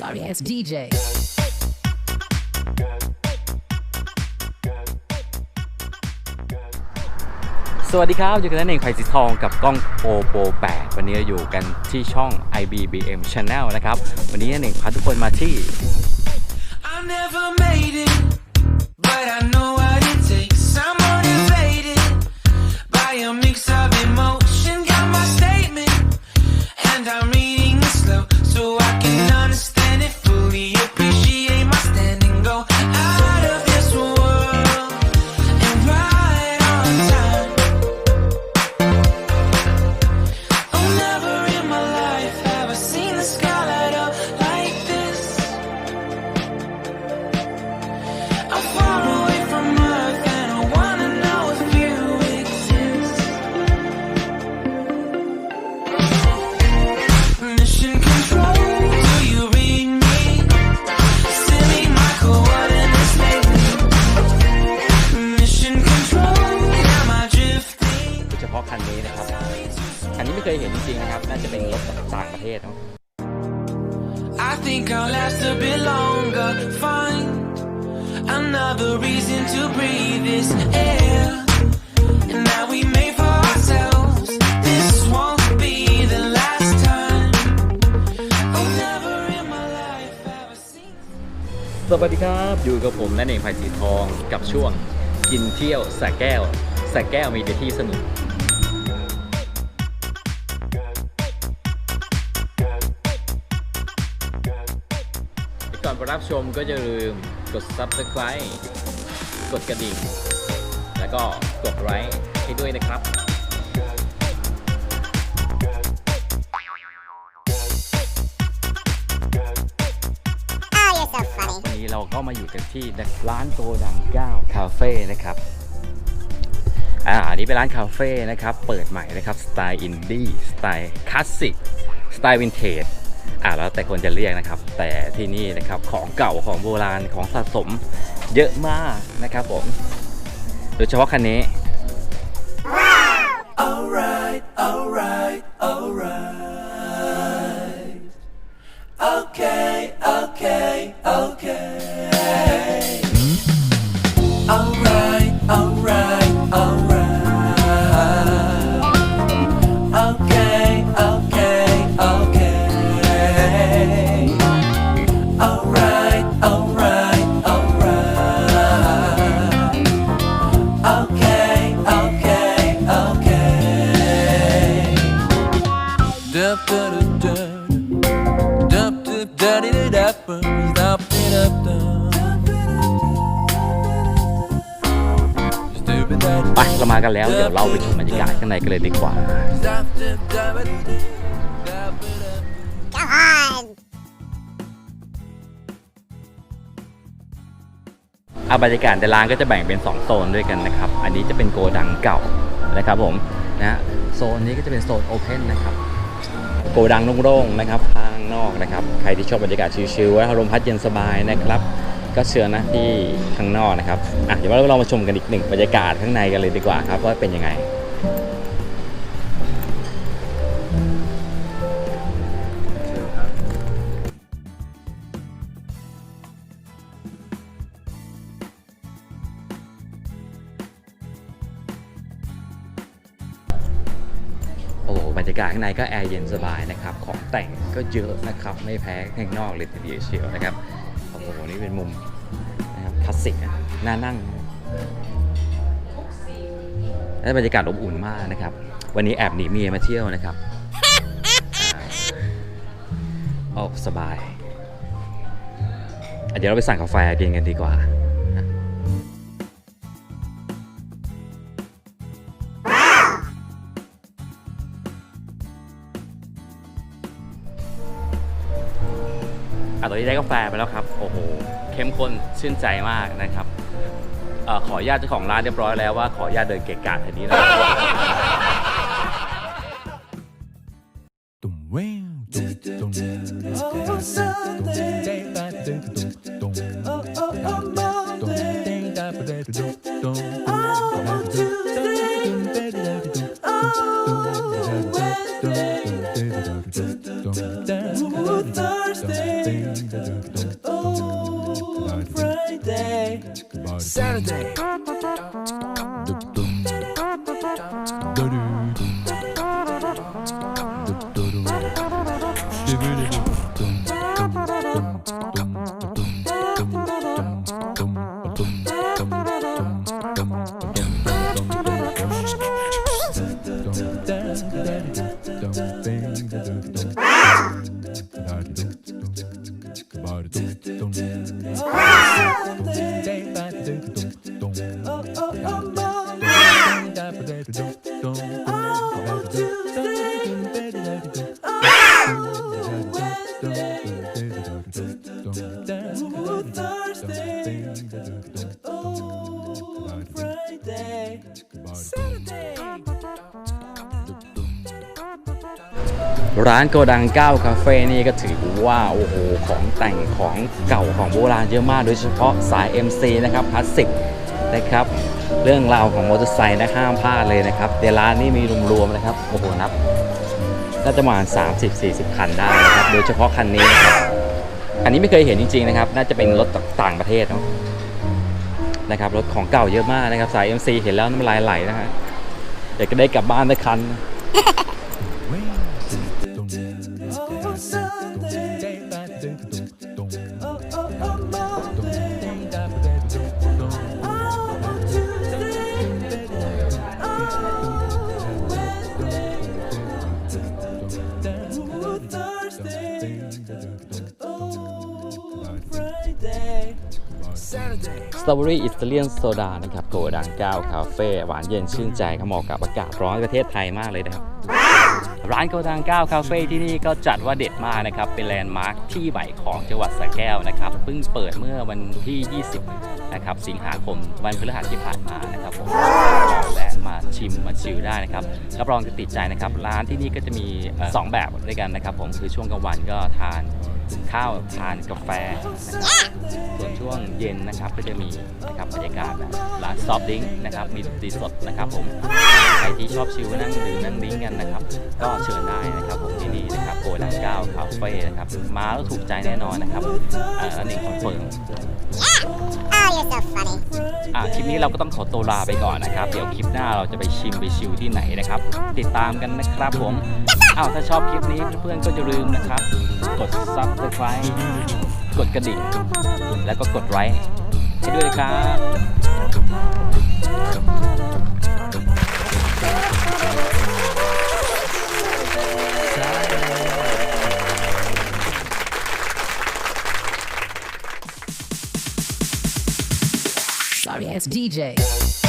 Sorry ass DJ. สวัสดีครับ อยู่กันนั่นเองไผ่สีทองกับกล้องโ o โป8วันนี้เราอยู่กันที่ช่อง IBBM Channel นะครับ วันนี้นั่นเองพาทุกคนมาที่ I never made it, but I know last a bit longer. Find another reason to breathe this air. And that we made for ourselves. This won't be the last time. Oh, never in my life have I seen. สวัสดีครับ อยู่กับผมนั่นเองไผ่สีทองกับช่วงกินเที่ยวสระแก้วสระแก้วมีแต่ที่สนุก ชมก็อย่าลืมกด Subscribe กดกระดิ่ง แล้วก็กดไลค์ให้ด้วยนะครับ Oh, so วันนี้เราก็มาอยู่กันที่ร้านโกดัง9คาเฟ่นะครับอ่าอันนี้เป็นร้านคาเฟ่นะครับ เปิดใหม่นะครับ สไตล์อินดี้ สไตล์คลาสสิก สไตล์วินเทจ อ่าแล้วแต่คนจะเรียกนะครับ แต่ที่นี่นะครับของเก่าของโบราณของสะสมเยอะมากนะครับผม โดยเฉพาะคันนี้ ไปเรามากันแล้ว เดี๋ยวเราไปชมบรรยากาศข้างในกันเลยดีกว่าอาบรรยากาศในร้านก็จะแบ่งเป็น 2 โซนด้วยกันนะครับ อันนี้จะเป็นโกดังเก่านะครับผมนะโซนนี้ก็จะเป็นโซนโอเพนนะครับ โกดังโล่งๆนะครับข้างนอกนะครับ ใครที่ชอบบรรยากาศชิลๆและอารมณ์พัดเย็นสบายนะครับ ก็เชิญนะที่ข้างนอกนะครับอะเดี๋ยวเรามาชมกันอีกหนึ่งบรรยากาศข้างในกันเลยดีกว่าครับว่าเป็นยังไงโอ้บรรยากาศข้างในก็แอร์เย็นสบายนะครับ ของแต่งก็เยอะนะครับ ไม่แพ้ข้างนอกเลยทีเดียวเชียวนะครับ นี่เป็นมุมนะครับคลาสสิกอะน่านั่งและบรรยากาศอบอุ่นมากนะครับ วันนี้แอบหนีเมียมาเที่ยวนะครับออกสบาย เดี๋ยวเราไปสั่งกาแฟกินกันดีกว่า อะตอนนี้ได้กาแฟไปแล้วครับ โอ้โห เข้มข้นชื่นใจมากนะครับอขออนุญาตเจ้าของร้านเรียบร้อยแล้วว่าขออนุญาตเดินเกะกะแถวนี้นะ Dum wow, dum Ooh, Thursday, oh, Friday, Saturday. ร้านโกดัง9คาเฟ่นี่ก็ถือว่าโอ้โหของแต่งของเก่าของโบราณเยอะมาก โดยเฉพาะสาย MC นะครับคลาสสิกนะครับ เรื่องราวของมอเตอร์ไซค์นะห้ามพลาดเลยนะครับเดี๋ยวร้านนี้มีรวมๆนะครับโอ้โหนับน่าจะประมาณ30-40 คันได้นะครับ โดยเฉพาะคันนี้นะครับคันนี้ไม่เคยเห็นจริงๆนะครับ น่าจะเป็นรถต่างประเทศเนาะนะครับรถของเก่าเยอะมากนะครับ สาย MC เห็นแล้วน้ำลายไหลนะฮะเดี๋ยวก็ได้กลับบ้านได้คัน สตรอเบอรี่อิตาเลียนโซดานะครับโกดังเก้าคาเฟ่หวานเย็นชื่นใจเขาเหมาะกับอากาศร้อนประเทศไทยมากเลยนะครับ ร้านโกดัง9คาเฟ่ที่นี่ก็จัดว่าเด็ดมากนะครับ เป็นแลนด์มาร์คที่ใหม่ของจังหวัดสระแก้วนะครับเพิ่งเปิดเมื่อวันที่ 20 นะครับ สิงหาคมวันพฤหัสที่ผ่านมานะครับผมแวะมาชิมมาชิลได้นะครับรับรองจะติดใจนะครับ ร้านที่นี่ก็จะมีเอ่อสองแบบด้วยกันนะครับ ผมคือช่วงกลางวันก็ทานข้าวทานกาแฟนะครับส่วนช่วงเย็นนะครับก็จะมีนะครับบรรยากาศแบบร้านซอฟดิ้งนะครับมีดนตรีสดนะครับผม ใครที่ชอบชิลนั่งดื่มนั่งดิ้งกันนะครับ ก็เชิญได้นะครับผมที่นี่นะครับโกดังเก้าคาเฟ่นะครับมาแล้วถูกใจแน่นอนนะครับเอ่ออันนี้คอนเฟิร์ม Oh, you're so funny. อะคลิปนี้เราก็ต้องขอตัวลาไปก่อนนะครับ เดี๋ยวคลิปหน้าเราจะไปชิมไปชิลที่ไหนนะครับ ติดตามกันนะครับผมอ้าวถ้าชอบคลิปนี้เพื่อนๆก็อย่าลืมนะครับ กด subscribe กดกระดิ่งแล้วก็กดไลค์ให้ด้วยนะครับ Sorry ass DJ.